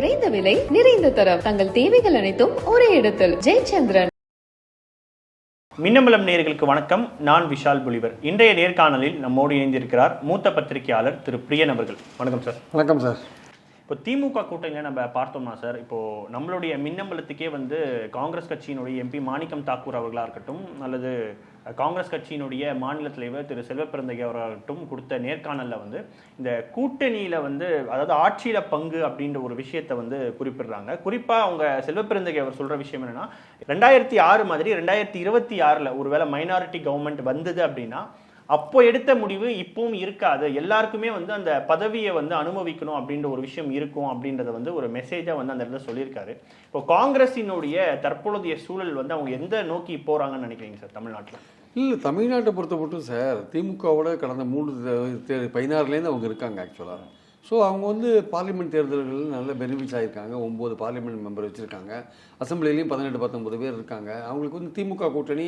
குறைந்த விலை நிறைந்த தரம். தங்கள் தேவைகள் அனைத்தும் ஒரே இடத்தில். ஜெயச்சந்திரன். மின்னம்பலம் நேயர்களுக்கு வணக்கம். நான் விஷால் புலிவர். இன்றைய நேர்காணலில் நம்மோடு இணைந்திருக்கிறார் மூத்த பத்திரிகையாளர் திரு பிரியன் அவர்கள். வணக்கம் சார். வணக்கம் சார். இப்போ திமுக கூட்டணியில் நம்ம பார்த்தோம்னா சார் இப்போ நம்மளுடைய மின்னம்பலத்துக்கே வந்து காங்கிரஸ் கட்சியினுடைய எம்பி மாணிக்கம் தாக்கூர் அவர்களாக இருக்கட்டும் அல்லது காங்கிரஸ் கட்சியினுடைய மாநில தலைவர் திரு செல்வப்பிறந்தகை அவர்களாகட்டும் கொடுத்த நேர்காணலில் வந்து இந்த கூட்டணியில் வந்து அதாவது ஆட்சியில் பங்கு அப்படின்ற ஒரு விஷயத்தை வந்து குறிப்பிடுறாங்க. குறிப்பாக அவங்க செல்வப்பிறந்தகை அவர் சொல்கிற விஷயம் என்னென்னா ரெண்டாயிரத்தி ஆறு மாதிரி ரெண்டாயிரத்தி இருபத்தி ஆறில் ஒருவேளை மைனாரிட்டி கவர்மெண்ட் வந்தது அப்படின்னா அப்போ எடுத்த முடிவு இப்பவும் இருக்காது. எல்லாருக்குமே வந்து அந்த பதவியை வந்து அனுபவிக்கணும் அப்படின்ற ஒரு விஷயம் இருக்கும் அப்படின்றத வந்து ஒரு மெசேஜா வந்து அந்த இடத்துல சொல்லியிருக்காரு. இப்போ காங்கிரஸினுடைய தற்பொழுதைய சூழல் வந்து அவங்க எந்த நோக்கி போறாங்கன்னு நினைக்கிறீங்க சார் தமிழ்நாட்டில்? இல்லை தமிழ்நாட்டை பொறுத்த மட்டும் சார் திமுகவோட கடந்த மூணு பதினாறுலேருந்து அவங்க இருக்காங்க ஆக்சுவலாக ஸோ அவங்க வந்து பார்லிமெண்ட் தேர்தல்களில் நல்ல பெனிஃபிட்ஸ் ஆகிருக்காங்க ஒம்பது பார்லிமெண்ட் மெம்பர் வச்சுருக்காங்க. அசம்பிளிலையும் பதினெட்டு பத்தொம்பது பேர் இருக்காங்க. அவங்களுக்கு வந்து திமுக கூட்டணி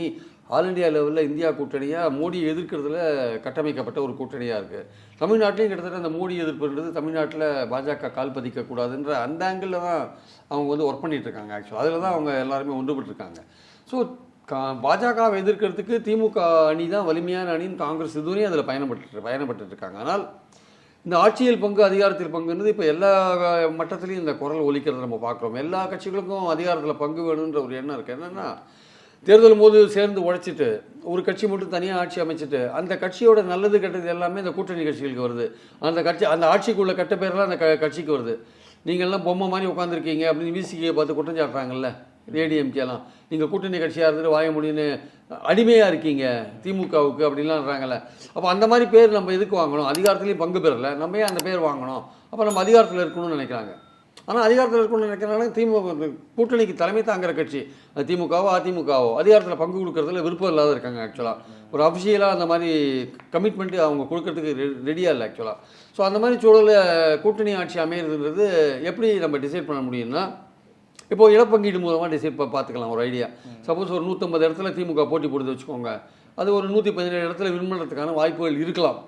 ஆல் இந்தியா லெவலில் இந்தியா கூட்டணியாக மோடி எதிர்க்கிறதுல கட்டமைக்கப்பட்ட ஒரு கூட்டணியாக இருக்குது தமிழ்நாட்டிலையும் கிட்டத்தட்ட அந்த மோடி எதிர்ப்புன்றது தமிழ்நாட்டில் பாஜக கால் பதிக்கக்கூடாதுன்ற அந்த ஆங்கிளில் தான் அவங்க வந்து ஒர்க் பண்ணிகிட்ருக்காங்க இருக்காங்க ஆக்சுவலாக அதில் தான் அவங்க எல்லாருமே ஒன்றுபட்டுருக்காங்க. ஸோ கா பாஜகவை எதிர்க்கிறதுக்கு திமுக அணி தான் வலிமையான அணின்னு காங்கிரஸ் இதுவரையும் அதில் பயணப்பட்டு பயணப்பட்டு இருக்காங்க. ஆனால் இந்த ஆட்சியில் பங்கு அதிகாரத்தில் பங்குன்றது இப்போ எல்லா மட்டத்திலையும் இந்த குரல் ஒலிக்கிறத நம்ம பார்க்குறோம். எல்லா கட்சிகளுக்கும் அதிகாரத்தில் பங்கு வேணுன்ற ஒரு எண்ணம் இருக்குது என்னென்னா தேர்தல் போது சேர்ந்து உழைச்சிட்டு ஒரு கட்சி மட்டும் தனியாக ஆட்சி அமைச்சிட்டு அந்த கட்சியோட நல்லது கெட்டது எல்லாமே இந்த கூட்டணி கட்சிகளுக்கு வருது. அந்த கட்சி அந்த ஆட்சிக்குள்ள கெட்ட பேர்லாம் அந்த க கட்சிக்கு வருது. நீங்கள்லாம் பொம்மை மாதிரி உட்காந்துருக்கீங்க அப்படின்னு விசிகையை பார்த்து குற்றம் சாட்டுறாங்கல்ல? ஏடிஎம்கேலாம் நீங்கள் கூட்டணி கட்சியாக இருந்துட்டு வாய முடியும்னு அடிமையாக இருக்கீங்க திமுகவுக்கு அப்படின்லாம்ன்றாங்கல்ல அப்போ அந்த மாதிரி பேர் நம்ம எதுக்கு வாங்கணும்? அதிகாரத்துலேயும் பங்கு பெறல. நம்ம ஏன் அந்த பேர் வாங்கணும்? அப்போ நம்ம அதிகாரத்தில் இருக்கணும்னு நினைக்கிறாங்க. ஆனால் அதிகாரத்தில் இருக்கணும்னு நினைக்கிறாங்க திமுக கூட்டணிக்கு தலைமை தாங்குற கட்சி. அது திமுகவோ அதிமுகவோ. அதிகாரத்தில் பங்கு கொடுக்கறதுல விருப்பம் இல்லாத இருக்காங்க ஆக்சுவலாக ஒரு அஃபிஷியலாக அந்த மாதிரி கமிட்மெண்ட் அவங்க கொடுக்கறதுக்கு ரெடியாக இல்லை ஆக்சுவலாக ஸோ அந்த மாதிரி சூழலில் கூட்டணி ஆட்சி அமையிறதுன்றது எப்படி நம்ம டிசைட் பண்ண முடியும்னா இப்போ இழப்பங்கீடு மூலமாக டிசைட் பார்த்துக்கலாம் ஒரு ஐடியா சப்போஸ் ஒரு நூற்றம்பது இடத்துல திமுக போட்டி போட்டு வச்சுக்கோங்க. அது ஒரு நூற்றி பதினேழு இடத்துல வின் பண்ணுறதுக்கான வாய்ப்புகள் இருக்கலாம்.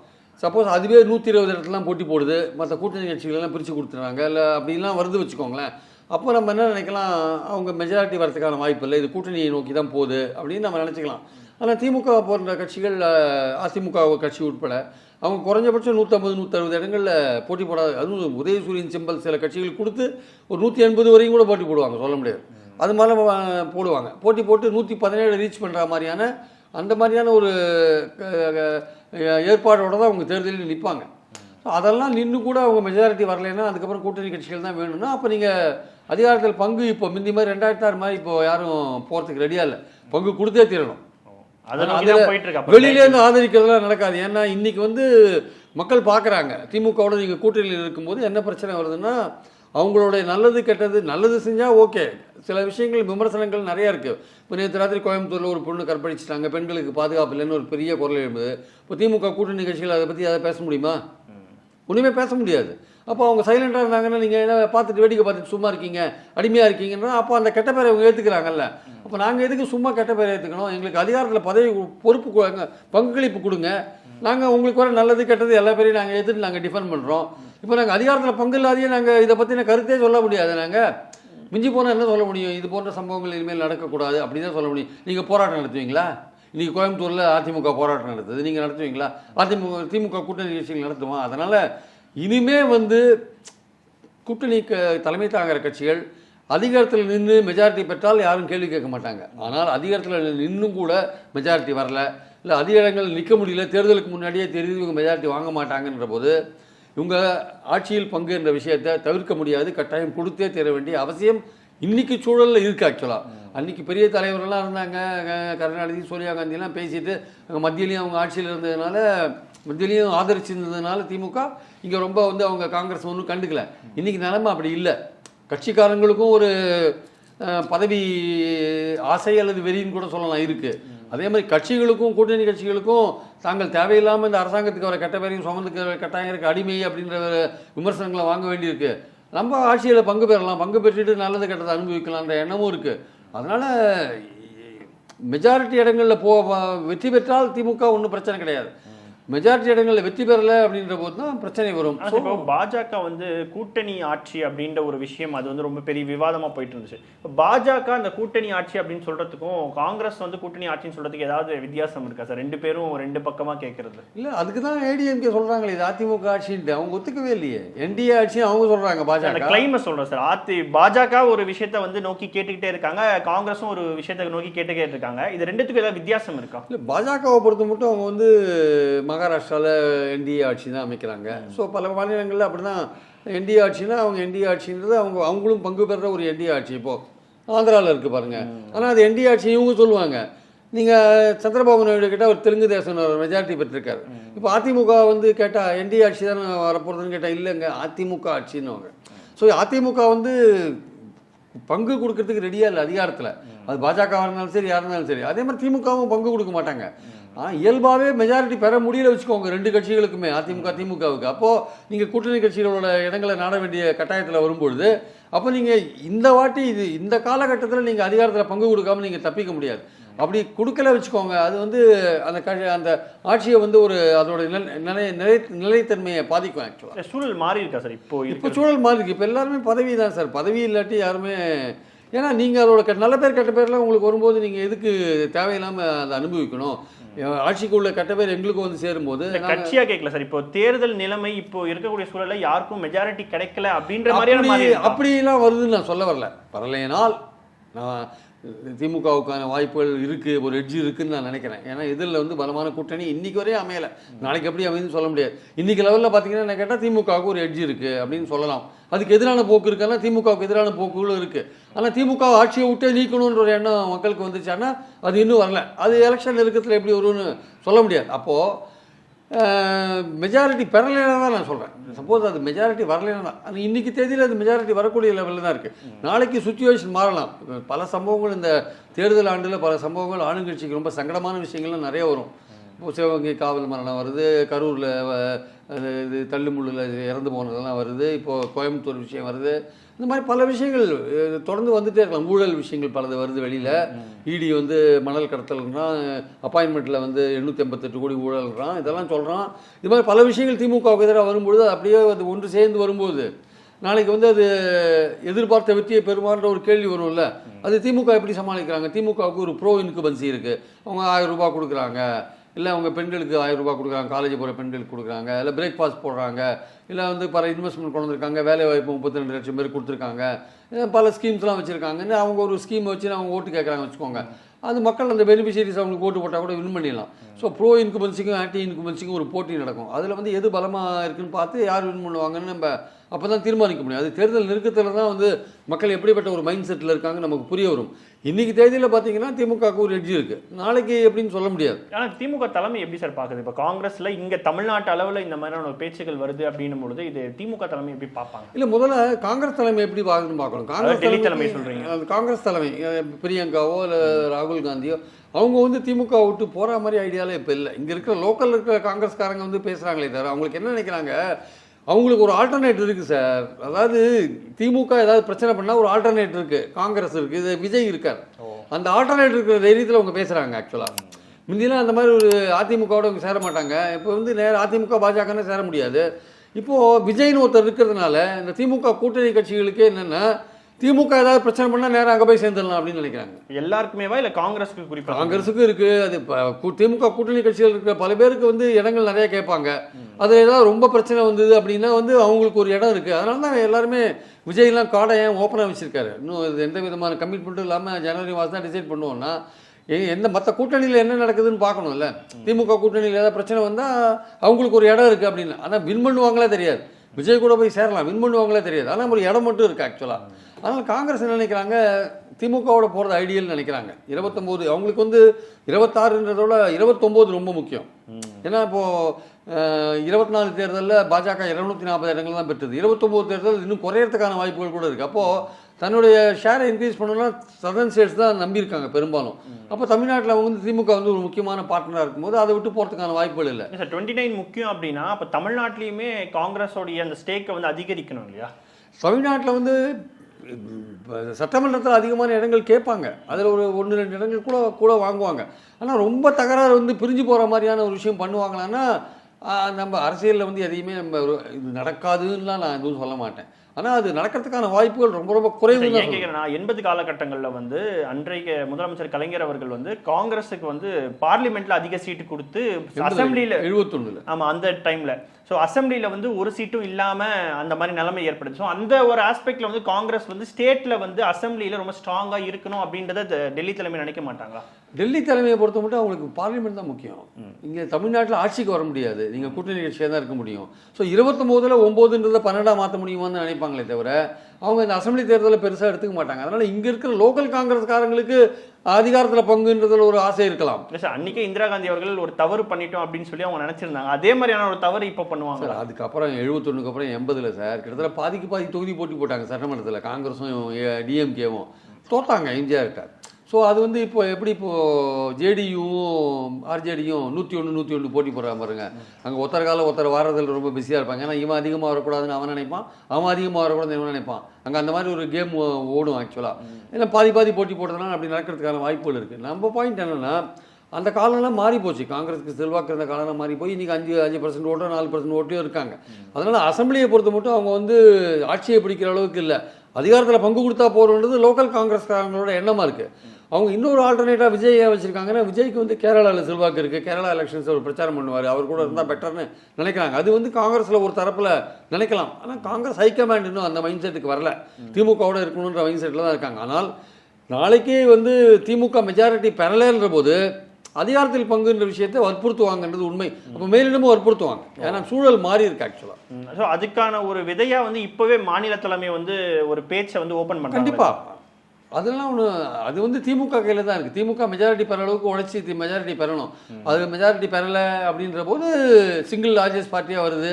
சப்போஸ் அதுவே நூற்றி இருபது இடத்துலாம் போட்டி போடுது மற்ற கூட்டணி கட்சிகளெல்லாம் பிரித்து கொடுத்துறாங்க இல்லை அப்படிலாம் வருது வச்சுக்கோங்களேன். அப்போ நம்ம என்ன நினைக்கலாம்? அவங்க மெஜாரிட்டி வரதுக்கான வாய்ப்பு இல்லை இது கூட்டணியை நோக்கி தான் போகுது அப்படின்னு நம்ம நினச்சிக்கலாம். ஆனால் திமுக போன்ற கட்சிகள் அதிமுக கட்சி உட்பட அவங்க குறைஞ்சபட்சம் நூற்றம்பது நூற்றறுபது இடங்களில் போட்டி போடாத அதுவும் உதயசூரியன் சிம்பல் சில கட்சிகள் கொடுத்து ஒரு நூற்றி எண்பது வரையும் கூட போட்டி போடுவாங்க சொல்ல முடியாது. அது மாதிரிலாம் போடுவாங்க. போட்டி போட்டு நூற்றி பதினேழு ரீச் பண்ணுற மாதிரியான அந்த மாதிரியான ஒரு ஏற்பாடோடு தான் அவங்க தேர்தலில் நிற்பாங்க ஸோ அதெல்லாம் நின்று கூட அவங்க மெஜாரிட்டி வரலைன்னா அதுக்கப்புறம் கூட்டணி கட்சிகள் தான் வேணும்னா அப்போ நீங்கள் அதிகாரத்தில் பங்கு இப்போ முந்தி மாதிரி ரெண்டாயிரத்தாறு மாதிரி இப்போ யாரும் போகிறதுக்கு ரெடியாக இல்லை. பங்கு கொடுத்தே தீரணும். வெளியிலேருந்து ஆதரிக்கிறதுலாம் நடக்காது. ஏன்னா இன்னைக்கு வந்து மக்கள் பார்க்குறாங்க. திமுகவோட நீங்கள் கூட்டணியில் இருக்கும்போது என்ன பிரச்சனை வருதுன்னா அவங்களுடைய நல்லது கெட்டது நல்லது செஞ்சால் ஓகே. சில விஷயங்கள் விமர்சனங்கள் நிறையா இருக்குது இப்போ நேற்று ராத்திரி கோயம்புத்தூரில் ஒரு பொண்ணு கற்பழிச்சிட்டாங்க. பெண்களுக்கு பாதுகாப்பு இல்லைன்னு ஒரு பெரிய குரல் எழும்புது. இப்போ திமுக கூட்டணி கட்சிகள் அதை பற்றி அதை பேச முடியுமா? ஒன்றுமே பேச முடியாது. அப்போ அவங்க சைலண்டாக இருந்தாங்கன்னா நீங்கள் என்ன பார்த்துட்டு வேடிக்கை பார்த்துட்டு சும்மா இருக்கீங்க அடிமையாக இருக்கீங்கன்னா அப்போ அந்த கெட்ட பேரை அவங்க ஏற்றுக்கிறாங்கல்ல அப்போ நாங்கள் எதுக்கு சும்மா கெட்ட பேரை ஏற்றுக்கணும் எங்களுக்கு அதிகாரத்தில் பதவி பொறுப்பு பங்களிப்பு கொடுங்க. நாங்கள் உங்களுக்கு வர நல்லது கெட்டது எல்லா பேரையும் நாங்கள் எதிர்த்து நாங்கள் டிஃபெண்ட் பண்ணுறோம் இப்போ நாங்கள் அதிகாரத்தில் பங்கு இல்லாதையே நாங்கள் இதை பற்றின கருத்தே சொல்ல முடியாது நாங்கள் மிஞ்சி போனால் என்ன சொல்ல முடியும்? இது போன்ற சம்பவங்கள் இனிமேல் நடக்கக்கூடாது. அப்படின்னு தான் சொல்ல முடியும். நீங்கள் போராட்டம் நடத்துவீங்களா? இன்றைக்கி கோயம்புத்தூரில் அதிமுக போராட்டம் நடத்துது. நீங்கள் நடத்துவீங்களா? அதிமுக திமுக கூட்டணி நிகழ்ச்சிகள் நடத்துவோம் அதனால் இனிமே வந்து கூட்டணி க தலைமை தாங்கிற கட்சிகள் அதிகாரத்தில் நின்று மெஜாரிட்டி பெற்றால் யாரும் கேள்வி கேட்க மாட்டாங்க. ஆனால் அதிகாரத்தில் நின்றும் கூட மெஜாரிட்டி வரல. இல்லை அதிகாரங்கள் நிற்க முடியல. தேர்தலுக்கு முன்னாடியே தெரியுது இவங்க மெஜாரிட்டி வாங்க மாட்டாங்கன்ற போது இவங்க ஆட்சியில் பங்கு என்ற விஷயத்தை தவிர்க்க முடியாது. கட்டாயம் கொடுத்தே தர வேண்டிய அவசியம் இன்னைக்கு சூழலில் இருக்குது ஆக்சுவலாக அன்னைக்கு பெரிய தலைவர்கள்லாம் இருந்தாங்க. கருணாநிதி சோனியா காந்திலாம் பேசிட்டு அங்கே மத்தியிலையும் அவங்க ஆட்சியில் இருந்ததுனால மத்தியிலையும் ஆதரிச்சிருந்ததுனால திமுக இங்கே ரொம்ப வந்து அவங்க காங்கிரஸ் ஒன்றும் கண்டுக்கல. இன்னைக்கு நிலைமை அப்படி இல்லை. கட்சிக்காரங்களுக்கும் ஒரு பதவி ஆசை அல்லது வெறின்னு கூட சொல்லலாம் இருக்கு. அதே மாதிரி கட்சிகளுக்கும் கூட்டணி கட்சிகளுக்கும் தாங்கள் தேவையில்லாமல் இந்த அரசாங்கத்துக்கு வர கெட்ட பேரையும் சுமந்துக்க கட்டாயம் அடிமை அப்படின்ற ஒரு விமர்சனங்களை வாங்க வேண்டியிருக்கு. நம்ம ஆட்சியில் பங்கு பெறலாம். பங்கு பெற்றுட்டு நல்லது கெட்டதை அனுபவிக்கலான்ற எண்ணமும் இருக்குது அதனால் மெஜாரிட்டி இடங்களில் போ வெற்றி பெற்றால் திமுக ஒன்றும் பிரச்சனை கிடையாது. மெஜாரிட்டி இடங்களில் வெற்றி பெறலை அப்படின்ற போது தான் பிரச்சனை வரும். இப்போ பாஜக வந்து கூட்டணி ஆட்சி அப்படின்ற ஒரு விஷயம் அது வந்து ரொம்ப பெரிய விவாதமா போயிட்டு இருந்துச்சு. பாஜக அந்த கூட்டணி ஆட்சி அப்படின்னு சொல்றதுக்கும் காங்கிரஸ் வந்து கூட்டணி ஆட்சின்னு சொல்றதுக்கு ஏதாவது வித்தியாசம் இருக்கா சார்? ரெண்டு பேரும் ரெண்டு பக்கமா கேட்கறது இல்லை அதுக்கு தான் ஏடிஎம்கே சொல்கிறாங்களே இது அதிமுக ஆட்சின்ட்டு. அவங்க ஒத்துக்கவே இல்லையே. என்டிஏ ஆட்சி அவங்க சொல்கிறாங்க அந்த பாஜக. கிளைம சொல்றேன் சார். ஆத்தி பாஜக ஒரு விஷயத்த வந்து நோக்கி கேட்டுக்கிட்டே இருக்காங்க. காங்கிரஸும் ஒரு விஷயத்த நோக்கி கேட்டுக்கிட்டே இருக்காங்க. இது ரெண்டுத்துக்கும் ஏதாவது வித்தியாசம் இருக்கா? இல்லை பாஜகவை பொறுத்த மட்டும் அவங்க வந்து மகாராஷ்டிராவில் என்டிஏ ஆட்சி தான் அமைக்கிறாங்க. ஸோ பல மாநிலங்களில் அப்படி தான் என்டிஏ ஆட்சினா அவங்க என்டிஏ ஆட்சின்றது அவங்க அவங்களும் பங்கு பெறுற ஒரு என்டிஏ ஆட்சி இப்போது ஆந்திராவில் இருக்குது பாருங்க. ஆனால் அது என்டிஏ ஆட்சி இவங்க சொல்லுவாங்க. நீங்கள் சந்திரபாபு நாயுடு கேட்டால் ஒரு தெலுங்கு தேசம் மெஜாரிட்டி பெற்றிருக்காரு. இப்போ அதிமுக வந்து கேட்டால் என்டிஏ ஆட்சி தானே வரப்போகிறதுன்னு கேட்டால் இல்லைங்க. அதிமுக ஆட்சின்னு ஸோ அதிமுக வந்து பங்கு கொடுக்கறதுக்கு ரெடியாக இல்லை அதிகாரத்தில். அது பாஜக இருந்தாலும் சரி யார் இருந்தாலும் சரி. அதே மாதிரி திமுகவும் பங்கு கொடுக்க மாட்டாங்க. இயல்பாகவே மெஜாரிட்டி பெற முடியல வச்சுக்கோங்க. ரெண்டு கட்சிகளுக்குமே அதிமுக திமுகவுக்கு. அப்போது நீங்கள் கூட்டணி கட்சிகளோட இடங்களை நாட வேண்டிய கட்டாயத்தில் வரும்பொழுது அப்போ நீங்கள் இந்த வாட்டி இது இந்த காலகட்டத்தில் நீங்கள் அதிகாரத்தில் பங்கு கொடுக்காம நீங்கள் தப்பிக்க முடியாது. அப்படி கொடுக்கல வச்சுக்கோங்க. அது வந்து அந்த க அந்த ஆட்சியை வந்து ஒரு அதோட நிலை நிலை நிலை நிலைத்தன்மையை பாதிக்கும் ஆக்சுவலாக சூழல் மாறி இருக்கா சார்? இப்போ இப்போ சூழல் மாறி இருக்கு இப்போ எல்லாருமே பதவி தான் சார். பதவி இல்லாட்டி யாருமே ஏன்னா நீங்கள் அதோட நல்ல பேர் கெட்ட பேர்லாம் உங்களுக்கு வரும்போது நீங்கள் எதுக்கு தேவையில்லாமல் அதை அனுபவிக்கணும்? ஆட்சிக்கு உள்ள கெட்ட பேர் எங்களுக்கு வந்து சேரும்போது நாங்க- கட்சியா கேட்கல சார். இப்போ தேர்தல் நிலைமை இப்போ இருக்கக்கூடிய சூழல்ல யாருக்கும் மெஜாரிட்டி கிடைக்கல அப்படின்ற மாதிரியான? அப்படிலாம் வருதுன்னு நான் சொல்ல வரல. வரலைனால் நான் திமுகவுக்கான வாய்ப்புகள் இருக்குது ஒரு எட்ஜ் இருக்குன்னு நான் நினைக்கிறேன். ஏன்னா இதில் வந்து பலமான கூட்டணி இன்னைக்கு வரையும் அமையலை. நாளைக்கு எப்படி அமையுதுன்னு சொல்ல முடியாது. இன்னைக்கு லெவலில் பார்த்தீங்கன்னா என்ன கேட்டால் திமுகவுக்கு ஒரு எட்ஜ் இருக்குது அப்படின்னு சொல்லலாம். அதுக்கு எதிரான போக்கு இருக்குன்னா திமுகவுக்கு எதிரான போக்குகளும் இருக்குது ஆனால் திமுக ஆட்சியை விட்டே நீக்கணுன்ற ஒரு எண்ணம் மக்களுக்கு வந்துச்சான்னா அது இன்னும் வரல. அது எலெக்ஷன் இருக்கிறதுல எப்படி வரும்னு சொல்ல முடியாது. அப்போது மெஜாரிட்டி பெறலைன்னு தான் நான் சொல்கிறேன் சப்போஸ் அது மெஜாரிட்டி வரலைன்னா அது இன்றைக்கி தேதியில் அது மெஜாரிட்டி வரக்கூடிய லெவலில் தான் இருக்குது நாளைக்கு சுச்சுவேஷன் மாறலாம். பல சம்பவங்கள் இந்த தேர்தல் ஆண்டில் பல சம்பவங்கள் ஆளுங்கட்சிக்கு ரொம்ப சங்கடமான விஷயங்கள்லாம் நிறைய வரும். இப்போ சிவகங்கை காவல் மரணம் வருது கரூரில் இது தள்ளுமுள்ளில் இறந்து போனதெல்லாம் வருது இப்போது கோயம்புத்தூர் விஷயம் வருது இந்த மாதிரி பல விஷயங்கள் தொடர்ந்து வந்துட்டே இருக்கலாம் ஊழல் விஷயங்கள் பலது வருது வெளியில். இடி வந்து மணல் கடத்தல்ன்றான் அப்பாயின்மெண்ட்டில் வந்து எண்ணூற்றி எண்பத்தெட்டு கோடி ஊழல்ன்றான் இதெல்லாம் சொல்கிறான் இது மாதிரி பல விஷயங்கள் திமுகவுக்கு எதிராக வரும்பொழுது அது அப்படியே அது ஒன்று சேர்ந்து வரும்போது நாளைக்கு வந்து அது எதிர்பார்த்த வெற்றியை பெறுமான்ற ஒரு கேள்வி வரும்ல. அது திமுக எப்படி சமாளிக்கிறாங்க? திமுகவுக்கு ஒரு ப்ரோ இன்குபன்சி இருக்குது அவங்க ஆயிரம் ரூபாய் கொடுக்குறாங்க. இல்லை அவங்க பெண்களுக்கு ஆயிரம் ரூபாய் கொடுக்குறாங்க காலேஜ் போகிற பெண்களுக்கு கொடுக்குறாங்க இல்லை பிரேக்ஃபாஸ்ட் போடுறாங்க இல்லை வந்து பல இன்வெஸ்ட்மெண்ட் கொண்டு வந்திருக்காங்க வேலை வாய்ப்பு முப்பத்தி ரெண்டு லட்சம் பேர் கொடுத்துருக்காங்க பல ஸ்கீம்ஸ்லாம் வச்சுருக்காங்கன்னு அவங்க ஒரு ஸ்கீம் வச்சு அவங்க ஓட்டு கேட்குறாங்க வச்சுக்கோங்க. அது மக்கள் அந்த பெனிஃபிஷியரிஸ் அவங்களுக்கு ஓட்டு போட்டால் கூட வின் பண்ணிடலாம். ஸோ ப்ரோ இன்குபன்சிக்கும் ஆன்டி இன்குபன்சிக்கும் ஒரு போட்டி நடக்கும். அதில் வந்து எது பலமாக இருக்குன்னு பார்த்து யார் வின் பண்ணுவாங்கன்னு நம்ம அப்போ தான் தீர்மானிக்க முடியும். அது தேர்தல் நெருக்கத்தில் தான் வந்து மக்கள் எப்படிப்பட்ட ஒரு மைண்ட் செட்டில் இருக்காங்க நமக்கு புரிய வரும். இன்னைக்கு தேதியில் பார்த்தீங்கன்னா திமுகவுக்கு ஒரு எட்ஜ் இருக்குது நாளைக்கு எப்படின்னு சொல்ல முடியாது. ஆனா திமுக தலைமை எப்படி சார் பாக்குது? இப்ப காங்கிரஸ்ல இங்க தமிழ்நாட்டு அளவுல இந்த மாதிரியான ஒரு பேச்சுகள் வருது அப்படின்னும் பொழுது இது திமுக தலைமை எப்படி பார்ப்பாங்க? இல்லை முதல்ல காங்கிரஸ் தலைமை எப்படி பார்க்கணும்னு பார்க்கணும். காங்கிரஸ் தலைமை. அது காங்கிரஸ் தலைமை பிரியங்காவோ இல்லை ராகுல் காந்தியோ அவங்க வந்து திமுக விட்டு போகிற மாதிரி ஐடியாலே இப்போ இல்லை. இங்கே இருக்கிற லோக்கல் இருக்கிற காங்கிரஸ்காரங்க வந்து பேசுகிறாங்களே தவிர அவங்களுக்கு என்ன நினைக்கிறாங்க? அவங்களுக்கு ஒரு ஆல்டர்னேட் இருக்குது சார் அதாவது திமுக ஏதாவது பிரச்சனை பண்ணால் ஒரு ஆல்டர்னேட் இருக்குது காங்கிரஸ் இருக்குது இது விஜய் இருக்கார். அந்த ஆல்டர்னேட் இருக்கிற தைரியத்தில் அவங்க பேசுகிறாங்க ஆக்சுவலாக முந்திலாம் அந்த மாதிரி ஒரு அதிமுகவோட அவங்க சேர மாட்டாங்க. இப்போ வந்து நேர அதிமுக பாஜகன்னு சேர முடியாது. இப்போது விஜய்னு ஒருத்தர் இருக்கிறதுனால இந்த திமுக கூட்டணி கட்சிகளுக்கே என்னென்னா திமுக ஏதாவது பிரச்சனை பண்ணால் நேரம் அங்கே போய் சேர்ந்துடலாம் அப்படின்னு நினைக்கிறாங்க. எல்லாருக்குமேவா இல்ல காங்கிரஸுக்கு குறிப்பா காங்கிரஸுக்கும் இருக்கு. அது திமுக கூட்டணி கட்சிகள் இருக்கிற பல பேருக்கு வந்து இடங்கள் நிறைய கேட்பாங்க. அது ஏதாவது ரொம்ப பிரச்சனை வந்தது அப்படின்னா வந்து அவங்களுக்கு ஒரு இடம் இருக்கு. அதனால தான் எல்லாருமே விஜய்லாம் காடை ஏன் ஓப்பனாக வச்சிருக்காரு? இன்னும் இது எந்த விதமான கமிட்மெண்ட்டும் இல்லாமல் ஜனவரி மாதம் தான் டிசைட் பண்ணுவோம்னா எ- எந்த மற்ற கூட்டணியில் என்ன நடக்குதுன்னு பார்க்கணும்ல? திமுக கூட்டணியில் ஏதாவது பிரச்சனை வந்தால் அவங்களுக்கு ஒரு இடம் இருக்குது அப்படின்னு. ஆனால் வின் பண்ணுவாங்களே தெரியாது. விஜய் கூட போய் சேரலாம். வின் பண்ணுவாங்களே தெரியாது. ஆனால் ஒரு இடம் மட்டும் இருக்குது ஆக்சுவலாக அதனால் காங்கிரஸ் என்ன நினைக்கிறாங்க? திமுகவோட போகிறது ஐடியல் நினைக்கிறாங்க. இருபத்தொம்போது அவங்களுக்கு வந்து இருபத்தாறுன்றதோட இருபத்தொம்போது ரொம்ப முக்கியம். ஏன்னா இப்போது இருபத்தி நாலு தேர்தலில் பாஜக இருநூத்தி நாற்பது இடங்கள் தான் பெற்றது. இருபத்தொம்போது தேர்தல் இன்னும் குறையறதுக்கான வாய்ப்புகள் கூட இருக்குது அப்போது தன்னுடைய ஷேரை இன்க்ரீஸ் பண்ணணும்னா சதர்ன் ஸ்டேட்ஸ் தான் நம்பியிருக்காங்க பெரும்பாலும். அப்போ தமிழ்நாட்டில் அவங்க வந்து திமுக வந்து ஒரு முக்கியமான பார்ட்னராக இருக்கும்போது அதை விட்டு போகிறதுக்கான வாய்ப்புகள் இல்லை. சார் டுவெண்ட்டி நைன் முக்கியம் அப்படின்னா அப்ப தமிழ்நாட்டிலயுமே காங்கிரஸோடைய அந்த ஸ்டேக்கை வந்து அதிகரிக்கணும் இல்லையா? தமிழ்நாட்டில் வந்து சட்டமன்றத்தில் அதிகமான இடங்கள் கேட்பாங்க. அதில் ஒரு ஒன்று ரெண்டு இடங்கள் கூட கூட வாங்குவாங்க. ஆனால் ரொம்ப தகராறு வந்து பிரிஞ்சு போகிற மாதிரியான ஒரு விஷயம் பண்ணுவாங்களான்னா நம்ம அரசியலில் வந்து எதையுமே நம்ம இது நடக்காதுன்னுலாம் நான் எதுவும் சொல்ல மாட்டேன். ஆனால் அது நடக்கிறதுக்கான வாய்ப்புகள் ரொம்ப ரொம்ப குறைவு ஏன் கேட்கிறேன்னா எண்பது காலகட்டங்கள்ல வந்து அன்றைய முதலமைச்சர் கலைஞர் அவர்கள் வந்து காங்கிரஸுக்கு வந்து பார்லிமெண்ட்ல அதிக சீட்டு கொடுத்து அசம்பிளில எழுபத்தொன்னுல. ஆமா அந்த டைம்ல ஸோ அசம்பிளில வந்து ஒரு சீட்டும் இல்லாம அந்த மாதிரி நிலைமை ஏற்படுது. ஸோ அந்த ஒரு ஆஸ்பெக்ட்ல வந்து காங்கிரஸ் வந்து ஸ்டேட்ல வந்து அசம்பிளில ரொம்ப ஸ்ட்ராங்கா இருக்கணும் அப்படின்றத டெல்லி தலைமை நினைக்க மாட்டாங்களா? டெல்லி தலைமையை பொறுத்த மட்டும் அவங்களுக்கு பார்லிமெண்ட் தான் முக்கியம். இங்கே தமிழ்நாட்டில் ஆட்சிக்கு வர முடியாது. நீங்கள் கூட்டணி கட்சியாக தான் இருக்க முடியும். ஸோ இருபத்தொம்போதில் ஒம்போதுன்றதை பன்னெண்டாக மாற்ற முடியுமான்னு நினைப்பாங்களே தவிர அவங்க இந்த அசெம்பிளி தேர்தலை பெருசாக எடுத்துக்க மாட்டாங்க. அதனால் இங்கே இருக்கிற லோக்கல் காங்கிரஸ்காரங்களுக்கு அதிகாரத்தில் பங்குன்றதுல ஒரு ஆசை இருக்கலாம். சார் அன்னைக்கே இந்திரா காந்தி அவர்கள் ஒரு தவறு பண்ணிட்டோம் அப்படின்னு சொல்லி அவங்க நினைச்சிருந்தாங்க. அதே மாதிரியான ஒரு தவறு இப்போ பண்ணுவாங்க. சார் அதுக்கப்புறம் எழுபத்தொன்னுக்கு அப்புறம் எண்பதுல சார் கிட்டத்தட்ட பாதிக்கு பாதி தொகுதி போட்டி போட்டாங்க சட்டமன்றத்தில் காங்கிரஸும் டிஎம்கேவும் தோத்தாங்க எம்ஜிஆர்கிட்ட. ஸோ அது வந்து இப்போ எப்படி இப்போது ஜேடியும் ஆர்ஜேடியும் நூற்றி ஒன்று நூற்றி ஒன்று போட்டி போடுறா பாருங்க. அங்கே ஒருத்தர் கால ஒருத்தர் வாரதில் ரொம்ப பிஸியாக இருப்பாங்க. ஏன்னா இவன் அதிகமாக வரக்கூடாதுன்னு அவன் நினைப்பான். அவன் அதிகமாக வரக்கூடாதுன்னு இவன் நினைப்பான். அங்கே அந்த மாதிரி ஒரு கேம் ஓடும் ஆக்சுவலாக ஏன்னா பாதி பாதி போட்டி போடுறதுனால அப்படி நடக்கிறதுக்கான வாய்ப்புகள் இருக்குது நம்ம பாயிண்ட் என்னென்னா அந்த காலம்லாம் மாறி போச்சு. காங்கிரஸுக்கு செல்வாக்கு இருந்த காலம்லாம் மாறி போய் இன்றைக்கி அஞ்சு அஞ்சு பர்சன்ட் ஓட்டோ நாலு பர்சன்ட் ஓட்டையும் இருக்காங்க. அதனால் அசம்பிளியை பொறுத்த மட்டும் அவங்க வந்து ஆட்சியை பிடிக்கிற அளவுக்கு இல்லை. அதிகாரத்தில் பங்கு கொடுத்தா போகிறோன்றது லோக்கல் காங்கிரஸ்காரங்களோட எண்ணமாக இருக்குது அவங்க இன்னொரு ஆல்டர்னேட்டாக விஜய் வச்சிருக்காங்கன்னா விஜய்க்கு வந்து கேரளாவில் செல்வாக்கு இருக்குது கேரளா எலெக்ஷன்ஸ் அவர் பிரச்சாரம் பண்ணுவார். அவர் கூட இருந்தால் பெட்டர்னு நினைக்கிறாங்க. அது வந்து காங்கிரஸில் ஒரு தரப்பில் நினைக்கலாம். ஆனால் காங்கிரஸ் ஹைகமாண்ட் இன்னும் அந்த மைண்ட் செட்டுக்கு வரல. திமுகவோட இருக்கணுன்ற மைண்ட் செட்டில் தான் இருக்காங்க. ஆனால் நாளைக்கே வந்து திமுக மெஜாரிட்டி பெறலைன்ற போது அதிகாரத்தில் பங்குன்ற விஷயத்தை வற்புறுத்துவாங்கன்றது உண்மை. அப்போ மேலிடமும் வற்புறுத்துவாங்க. ஏன்னா சூழல் மாறி இருக்கு ஆக்சுவலாக ஸோ அதுக்கான ஒரு விதையா வந்து இப்பவே மாநில தலைமை வந்து ஒரு பேச்சை வந்து ஓபன் பண்றாங்க. கண்டிப்பா. அதெல்லாம் ஒன்று அது வந்து திமுக கையில் தான் இருக்குது திமுக மெஜாரிட்டி பெற அளவுக்கு உழைச்சி மெஜாரிட்டி பெறணும். அது மெஜாரிட்டி பெறலை அப்படின்ற போது சிங்கிள் லார்ஜஸ்ட் பார்ட்டியாக வருது.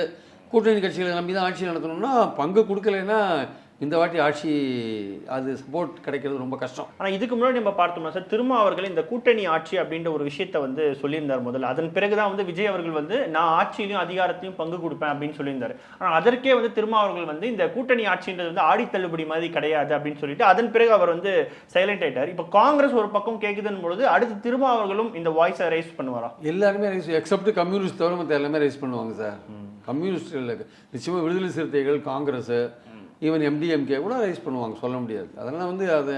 கூட்டணி கட்சிகளை நம்பி தான் ஆட்சி நடத்தணும்னா பங்கு கொடுக்கலைன்னா இந்த வாட்டி ஆட்சி அது சப்போர்ட் கிடைக்கிறது ரொம்ப கஷ்டம். ஆனா இதுக்கு முன்னாடி நம்ம பார்த்தோம்னா சார் திருமா அவர்கள் இந்த கூட்டணி ஆட்சி அப்படின்ற ஒரு விஷயத்த வந்து சொல்லியிருந்தார் முதல்ல. அதன் பிறகுதான் வந்து விஜய் அவர்கள் வந்து நான் ஆட்சியிலையும் அதிகாரத்தையும் பங்கு கொடுப்பேன் அப்படின்னு சொல்லியிருந்தாரு. ஆனா அதற்கே வந்து திருமா அவர்கள் வந்து இந்த கூட்டணி ஆட்சின்றது வந்து ஆடி தள்ளுபடி மாதிரி கிடையாது அப்படின்னு சொல்லிட்டு அதன் பிறகு அவர் வந்து சைலண்ட் ஆயிட்டார். இப்போ காங்கிரஸ் ஒரு பக்கம் கேக்குதுன்னு பொழுது அடுத்து திருமா அவர்களும் இந்த வாய்ஸை ரைஸ் பண்ணுவாரா? எல்லாருமே ரைஸ் எக்ஸப்ட் கம்யூனிஸ்ட் தவிர மற்ற எல்லாமே ரைஸ் பண்ணுவாங்க சார். கம்யூனிஸ்ட் நிச்சயமாக விடுதலை சிறுத்தைகள் காங்கிரஸ் ஈவன் எம்டிஎம்கே கூட ரைஸ் பண்ணுவாங்க சொல்ல முடியாது. அதனால் வந்து அது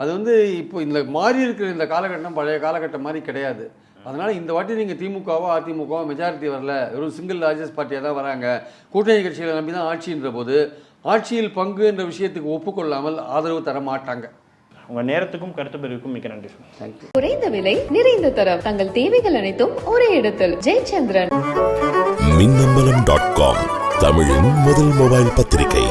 அது வந்து இப்போ இந்த மாறி இருக்கிற இந்த காலகட்டம் பழைய காலகட்டம் மாதிரி கிடையாது. அதனால் இந்த வாட்டி நீங்கள் திமுகவோ அதிமுகவோ மெஜாரிட்டி வரல வெறும் சிங்கிள் லார்ஜஸ்ட் பார்ட்டியாக தான் வராங்க. கூட்டணி கட்சிகளை நம்பி தான் ஆட்சின்ற போது ஆட்சியில் பங்குன்ற விஷயத்துக்கு ஒப்புக்கொள்ளாமல் ஆதரவு தர மாட்டாங்க. உங்க நேரத்துக்கும் கருத்து பிரிவுக்கும் மிக்க நன்றி சார். தேங்க்யூ குறைந்த விலை நிறைந்த தரம். தங்கள் தேவைகள் அனைத்தும் ஒரே இடத்தில். ஜெயச்சந்திரன். மின்னம்பலம் டாட் காம் தமிழின் முதல் மொபைல் பத்திரிகை.